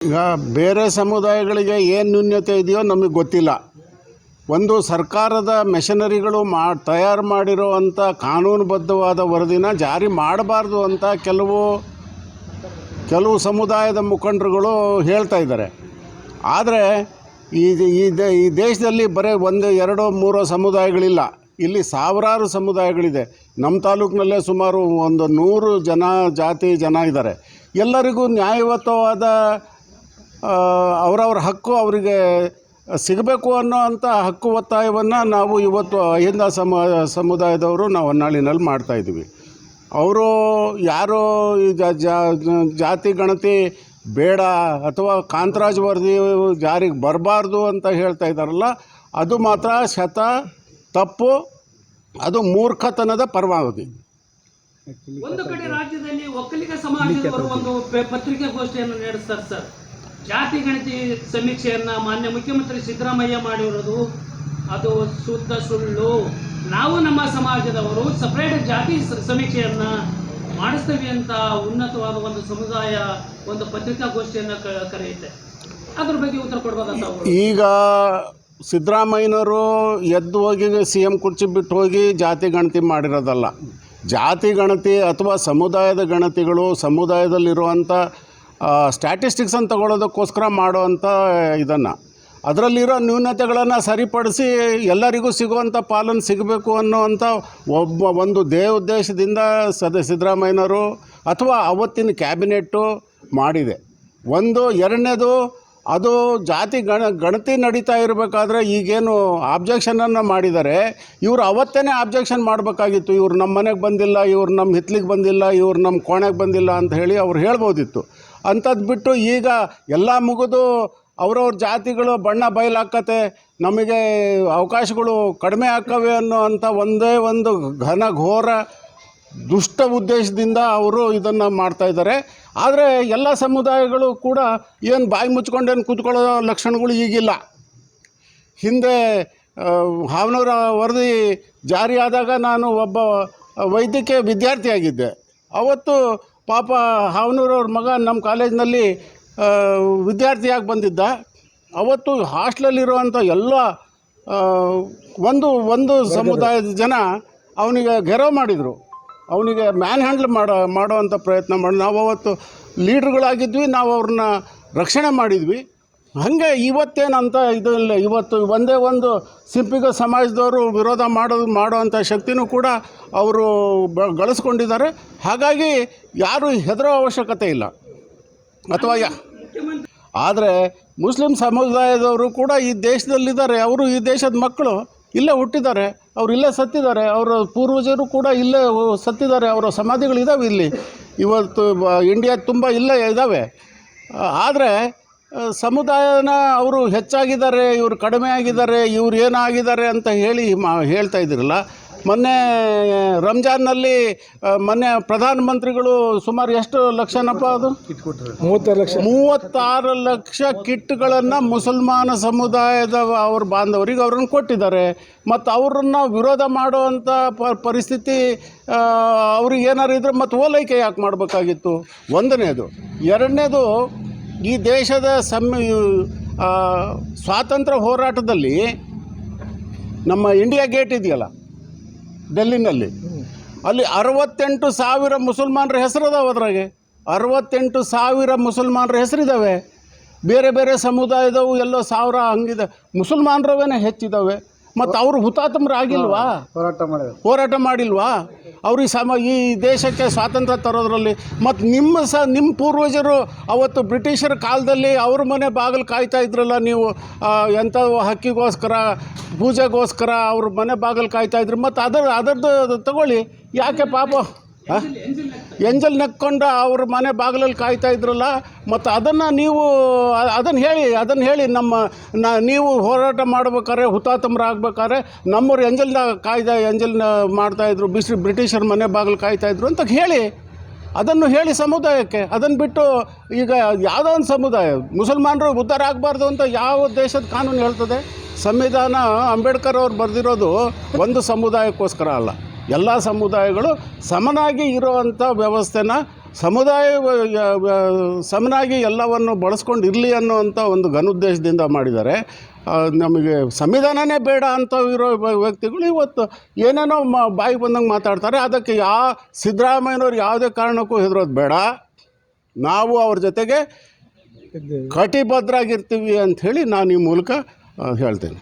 ಈಗ ಬೇರೆ ಸಮುದಾಯಗಳಿಗೆ ಏನು ನ್ಯೂನ್ಯತೆ ಇದೆಯೋ ನಮಗೆ ಗೊತ್ತಿಲ್ಲ. ಒಂದು ಸರ್ಕಾರದ ಮೆಷನರಿಗಳು ಮಾ, ತಯಾರು ಮಾಡಿರೋವಂಥ ಕಾನೂನುಬದ್ಧವಾದ ವರದಿನ ಜಾರಿ ಮಾಡಬಾರ್ದು ಅಂತ ಕೆಲವು ಕೆಲವು ಸಮುದಾಯದ ಮುಖಂಡರುಗಳು ಹೇಳ್ತಾ ಇದ್ದಾರೆ. ಆದರೆ ಈ ಈ ಈ ದೇಶದಲ್ಲಿ ಬರೀ ಒಂದು, ಎರಡೋ, ಮೂರು ಸಮುದಾಯಗಳಿಲ್ಲ. ಇಲ್ಲಿ ಸಾವಿರಾರು ಸಮುದಾಯಗಳಿದೆ. ನಮ್ಮ ತಾಲೂಕಿನಲ್ಲೇ ಸುಮಾರು ಒಂದು ನೂರು ಜನ, ಜಾತಿ ಜನ ಇದ್ದಾರೆ. ಎಲ್ಲರಿಗೂ ನ್ಯಾಯಯುತವಾದ ಅವರವ್ರ ಹಕ್ಕು ಅವರಿಗೆ ಸಿಗಬೇಕು ಅನ್ನೋ ಅಂಥ ಹಕ್ಕು ಒತ್ತಾಯವನ್ನು ನಾವು ಇವತ್ತು ಅಹಿಂದ ಸಮ ಸಮುದಾಯದವರು ನಾವು ಹೊನ್ನಾಳಿನಲ್ಲಿ ಮಾಡ್ತಾಯಿದ್ದೀವಿ ಅವರು ಯಾರೋ ಈ ಜ- ಜ- ಜಾತಿ ಗಣತಿ ಬೇಡ ಅಥವಾ ಕಾಂತರಾಜ್ ವರದಿ ಜಾರಿಗೆ ಬರಬಾರ್ದು ಅಂತ ಹೇಳ್ತಾ ಇದ್ದಾರಲ್ಲ ಅದು ಮಾತ್ರ ಶತ ತಪ್ಪು ಅದು ಮೂರ್ಖತನದ ಪರವಾವಧಿ ಒಂದು ಕಡೆ ರಾಜ್ಯದಲ್ಲಿ ಒಕ್ಕಲಿಗ ಸಮಾಜದವರು ಒಂದು ಪತ್ರಿಕಾಗೋಷ್ಠಿಯನ್ನು ನಡೆಸ್ತಾರೆ ಸರ್. ಜಾತಿ ಗಣತಿ ಸಮೀಕ್ಷೆಯನ್ನ ಮಾನ್ಯ ಮುಖ್ಯಮಂತ್ರಿ ಸಿದ್ದರಾಮಯ್ಯ ಮಾಡಿರೋದು, ಅದು ಶುದ್ಧ ಸುಳ್ಳು. ನಾವು ನಮ್ಮ ಸಮಾಜದವರು ಸಪ್ರೇಟ್ ಜಾತಿ ಸಮೀಕ್ಷೆಯನ್ನು ಮಾಡಿಸ್ತೇವೆ ಅಂತ ಉನ್ನತವಾದ ಒಂದು ಸಮುದಾಯ ಒಂದು ಪತ್ರಿಕಾಗೋಷ್ಠಿಯನ್ನ ಕರೆಯುತ್ತೆ. ಅದ್ರ ಬಗ್ಗೆ ಉತ್ತರ ಕೊಡ್ಬೋದಂತ ಈಗ ಸಿದ್ದರಾಮಯ್ಯನವರು ಎದ್ದು ಹೋಗಿ ಸಿ ಎಂ ಕುರ್ಚಿ ಬಿಟ್ಟು ಹೋಗಿ ಜಾತಿ ಗಣತಿ ಮಾಡಿರೋದಲ್ಲ. ಜಾತಿ ಗಣತಿ ಅಥವಾ ಸಮುದಾಯದ ಗಣತಿಗಳು ಸಮುದಾಯದಲ್ಲಿರುವಂಥ ಸ್ಟ್ಯಾಟಿಸ್ಟಿಕ್ಸ್ ಅಂತ ತಗೊಳ್ಳೋದಕ್ಕೋಸ್ಕರ ಮಾಡುವಂಥ ಇದನ್ನು. ಅದರಲ್ಲಿರೋ ನ್ಯೂನತೆಗಳನ್ನು ಸರಿಪಡಿಸಿ ಎಲ್ಲರಿಗೂ ಸಿಗುವಂಥ ಪಾಲನ್ನು ಸಿಗಬೇಕು ಅನ್ನೋವಂಥ ಒಬ್ಬ ಒಂದು ದೇವೋದ್ದೇಶದಿಂದ ಸದ, ಸಿದ್ದರಾಮಯ್ಯನವರು ಅಥವಾ ಅವತ್ತಿನ ಕ್ಯಾಬಿನೆಟ್ಟು ಮಾಡಿದೆ. ಒಂದು, ಎರಡನೇದು ಅದು ಜಾತಿ ಗಣ, ಗಣತಿ ನಡೀತಾ ಇರಬೇಕಾದ್ರೆ ಈಗೇನು ಆಬ್ಜೆಕ್ಷನನ್ನು ಮಾಡಿದ್ದಾರೆ ಇವರು ಅವತ್ತೇ ಆಬ್ಜೆಕ್ಷನ್ ಮಾಡಬೇಕಾಗಿತ್ತು. ಇವ್ರು ನಮ್ಮ ಮನೆಗೆ ಬಂದಿಲ್ಲ, ಇವ್ರು ನಮ್ಮ ಹಿತ್ಲಿಗೆ ಬಂದಿಲ್ಲ, ಇವ್ರು ನಮ್ಮ ಕೋಣೆಗೆ ಬಂದಿಲ್ಲ ಅಂತ ಹೇಳಿ ಅವ್ರು ಹೇಳ್ಬೋದಿತ್ತು. ಅಂಥದ್ದು ಬಿಟ್ಟು ಈಗ ಎಲ್ಲ ಮುಗಿದು ಅವ್ರವ್ರ ಜಾತಿಗಳು ಬಣ್ಣ ಬಯಲಾಕತೆ ನಮಗೆ ಅವಕಾಶಗಳು ಕಡಿಮೆ ಆಕ್ಕವೆ ಅನ್ನೋ ಅಂಥ ಒಂದೇ ಒಂದು ಘನ ಘೋರ ದುಷ್ಟ ಉದ್ದೇಶದಿಂದ ಅವರು ಇದನ್ನು ಮಾಡ್ತಾಯಿದ್ದಾರೆ ಆದರೆ ಎಲ್ಲ ಸಮುದಾಯಗಳು ಕೂಡ ಏನು ಬಾಯಿ ಮುಚ್ಕೊಂಡೇನು ಕೂತ್ಕೊಳ್ಳೋ ಲಕ್ಷಣಗಳು ಈಗಿಲ್ಲ. ಹಿಂದೆ ಹಾವನೂರ ವರದಿ ಜಾರಿಯಾದಾಗ ನಾನು ಒಬ್ಬ ವೈದ್ಯಕೀಯ ವಿದ್ಯಾರ್ಥಿಯಾಗಿದ್ದೆ. ಅವತ್ತು ಪಾಪ ಹಾವನೂರವ್ರ ಮಗ ನಮ್ಮ ಕಾಲೇಜಿನಲ್ಲಿ ವಿದ್ಯಾರ್ಥಿಯಾಗಿ ಬಂದಿದ್ದ. ಅವತ್ತು ಹಾಸ್ಟ್ಲಲ್ಲಿರುವಂಥ ಎಲ್ಲ ಒಂದು ಒಂದು ಸಮುದಾಯದ ಜನ ಅವನಿಗೆ ಗೆರವ್ ಮಾಡಿದರು. ಅವನಿಗೆ ಮ್ಯಾನ್ ಹ್ಯಾಂಡ್ಲ್ ಮಾಡೋ, ಮಾಡೋವಂಥ ಪ್ರಯತ್ನ ಮಾಡಿ ನಾವು ಅವತ್ತು ಲೀಡ್ರುಗಳಾಗಿದ್ವಿ ನಾವು ಅವ್ರನ್ನ ರಕ್ಷಣೆ ಮಾಡಿದ್ವಿ. ಹಾಗೆ ಇವತ್ತೇನಂತ ಇದು ಇಲ್ಲ ಇವತ್ತು ಒಂದೇ ಒಂದು ಸಿಂಪಿಗ ಸಮಾಜದವರು ವಿರೋಧ ಮಾಡೋದು ಮಾಡುವಂಥ ಶಕ್ತಿನೂ ಕೂಡ ಅವರು ಬ, ಗಳಿಸ್ಕೊಂಡಿದ್ದಾರೆ. ಹಾಗಾಗಿ ಯಾರೂ ಹೆದರೋ ಅವಶ್ಯಕತೆ ಇಲ್ಲ. ಅಥವಾ ಯಾ, ಆದರೆ ಮುಸ್ಲಿಂ ಸಮುದಾಯದವರು ಕೂಡ ಈ ದೇಶದಲ್ಲಿದ್ದಾರೆ. ಅವರು ಈ ದೇಶದ ಮಕ್ಕಳು, ಇಲ್ಲೇ ಹುಟ್ಟಿದ್ದಾರೆ. ಅವರು ಇಲ್ಲೇ ಸತ್ತಿದ್ದಾರೆ. ಅವರ ಪೂರ್ವಜರು ಕೂಡ ಇಲ್ಲೇ ಸತ್ತಿದ್ದಾರೆ. ಅವರ ಸಮಾಧಿಗಳಿದ್ದಾವೆ ಇಲ್ಲಿ. ಇವತ್ತು ಇಂಡಿಯಾ ತುಂಬ ಇಲ್ಲೇ ಇದ್ದಾವೆ ಆದರೆ ಸಮುದಾಯನ ಅವರು ಹೆಚ್ಚಾಗಿದ್ದಾರೆ ಇವರು ಕಡಿಮೆ ಆಗಿದ್ದಾರೆ ಇವ್ರು ಏನಾಗಿದ್ದಾರೆ ಅಂತ ಹೇಳಿ ಮಾ ಹೇಳ್ತಾ ಇದ್ರಲ್ಲ ಮೊನ್ನೆ ರಂಜಾನ್ನಲ್ಲಿ ಮೊನ್ನೆ ಪ್ರಧಾನಮಂತ್ರಿಗಳು ಸುಮಾರು ಎಷ್ಟು ಲಕ್ಷನಪ್ಪ ಅದು? ಮೂವತ್ತಾರು ಲಕ್ಷ. ಮೂವತ್ತಾರು ಲಕ್ಷ ಕಿಟ್ಗಳನ್ನು ಮುಸಲ್ಮಾನ ಸಮುದಾಯದ ಅವ್ರ ಬಾಂಧವರಿಗೆ ಅವ್ರನ್ನ ಕೊಟ್ಟಿದ್ದಾರೆ. ಮತ್ತು ಅವ್ರನ್ನ ವಿರೋಧ ಮಾಡುವಂಥ ಪರಿಸ್ಥಿತಿ ಅವ್ರಿಗೆ ಏನಾರು ಇದ್ರೆ ಮತ್ತು ಓಲೈಕೆ ಯಾಕೆ ಮಾಡಬೇಕಾಗಿತ್ತು? ಒಂದನೇದು. ಎರಡನೇದು ಈ ದೇಶದ ಸಮ್ ಆ, ಸ್ವಾತಂತ್ರ್ಯ ಹೋರಾಟದಲ್ಲಿ ನಮ್ಮ ಇಂಡಿಯಾ ಗೇಟ್ ಇದೆಯಲ್ಲ ಡೆಲ್ಲಿನಲ್ಲಿ. ಅಲ್ಲಿ ಅರವತ್ತೆಂಟು ಸಾವಿರ ಮುಸಲ್ಮಾನರ ಹೆಸರದಾವೆ ಅದ್ರಾಗೆ. ಅರವತ್ತೆಂಟು ಸಾವಿರ ಮುಸಲ್ಮಾನರ ಹೆಸರಿದ್ದಾವೆ ಬೇರೆ ಬೇರೆ ಸಮುದಾಯದವು ಎಲ್ಲೋ ಸಾವಿರ ಹಂಗಿದೆ ಮುಸಲ್ಮಾನರವೇನೆ ಹೆಚ್ಚಿದ್ದಾವೆ ಮತ್ತು ಅವರು ಹುತಾತ್ಮರಾಗಿಲ್ವಾ ಹೋರಾಟ ಮಾಡಿದ್ರು. ಹೋರಾಟ ಮಾಡಿಲ್ವಾ? ಅವ್ರಿಗೆ ಸಮ ಈ ದೇಶಕ್ಕೆ ಸ್ವಾತಂತ್ರ್ಯ ತರೋದ್ರಲ್ಲಿ ಮತ್ತು ನಿಮ್ಮ ಸ ನಿಮ್ಮ ಪೂರ್ವಜರು ಅವತ್ತು ಬ್ರಿಟಿಷರ ಕಾಲದಲ್ಲಿ ಅವ್ರ ಮನೆ ಬಾಗಿಲು ಕಾಯ್ತಾ ಇದ್ರಲ್ಲ ನೀವು ಎಂಥ ಹಕ್ಕಿಗೋಸ್ಕರ ಪೂಜೆಗೋಸ್ಕರ ಅವ್ರ ಮನೆ ಬಾಗಿಲು ಕಾಯ್ತಾ ಇದ್ರು. ಮತ್ತು ಅದರ ಅದರದ್ದು ತಗೊಳ್ಳಿ. ಯಾಕೆ ಪಾಪ? ಹಾಂ? ಎಂಜಲ್ ನೆಕ್ಕೊಂಡು ಅವ್ರ ಮನೆ ಬಾಗಿಲಲ್ಲಿ ಕಾಯ್ತಾ ಇದ್ರಲ್ಲ, ಮತ್ತು ಅದನ್ನು ನೀವು ಅದನ್ನು ಹೇಳಿ ಅದನ್ನು ಹೇಳಿ ನಮ್ಮ ನೀವು ಹೋರಾಟ ಮಾಡ್ಬೇಕಾದ್ರೆ ಹುತಾತ್ಮರಾಗ್ಬೇಕಾದ್ರೆ ನಮ್ಮವ್ರು ಎಂಜಲ್ನ ಕಾಯ್ದ, ಎಂಜಲ್ನ ಮಾಡ್ತಾಯಿದ್ರು ಬಿಸಿ ಬ್ರಿಟಿಷರ ಮನೆ ಬಾಗಿಲು ಕಾಯ್ತಾ ಇದ್ರು ಅಂತ ಹೇಳಿ, ಅದನ್ನು ಹೇಳಿ ಸಮುದಾಯಕ್ಕೆ ಅದನ್ನು ಬಿಟ್ಟು ಈಗ ಯಾವುದೋ ಒಂದು ಸಮುದಾಯ, ಮುಸಲ್ಮಾನರು ಉದ್ಧಾರ ಆಗಬಾರ್ದು ಅಂತ ಯಾವ ದೇಶದ ಕಾನೂನು ಹೇಳ್ತದೆ? ಸಂವಿಧಾನ ಅಂಬೇಡ್ಕರ್ ಅವ್ರು ಬರೆದಿರೋದು ಒಂದು ಸಮುದಾಯಕ್ಕೋಸ್ಕರ ಅಲ್ಲ. ಎಲ್ಲ ಸಮುದಾಯಗಳು ಸಮನಾಗಿ ಇರುವಂಥ ವ್ಯವಸ್ಥೆನ ಸಮುದಾಯ ಸಮನಾಗಿ ಎಲ್ಲವನ್ನು ಬಳಸ್ಕೊಂಡು ಇರಲಿ ಅನ್ನೋವಂಥ ಒಂದು ಘನೋದ್ದೇಶದಿಂದ ಮಾಡಿದ್ದಾರೆ. ನಮಗೆ ಸಂವಿಧಾನನೇ ಬೇಡ ಅಂತ ಇರೋ ವ್ಯಕ್ತಿಗಳು ಇವತ್ತು ಏನೇನೋ ಮ ಬಾಯಿ ಬಂದಂಗೆ ಮಾತಾಡ್ತಾರೆ. ಅದಕ್ಕೆ ಯಾ ಸಿದ್ದರಾಮಯ್ಯನವ್ರು ಯಾವುದೇ ಕಾರಣಕ್ಕೂ ಹೆದರೋದು ಬೇಡ. ನಾವು ಅವ್ರ ಜೊತೆಗೆ ಕಟಿಬದ್ರಾಗಿರ್ತೀವಿ ಕಟಿಬದ್ಧರಾಗಿರ್ತೀವಿ ಅಂಥೇಳಿ ನಾನು ಈ ಮೂಲಕ ಹೇಳ್ತೇನೆ.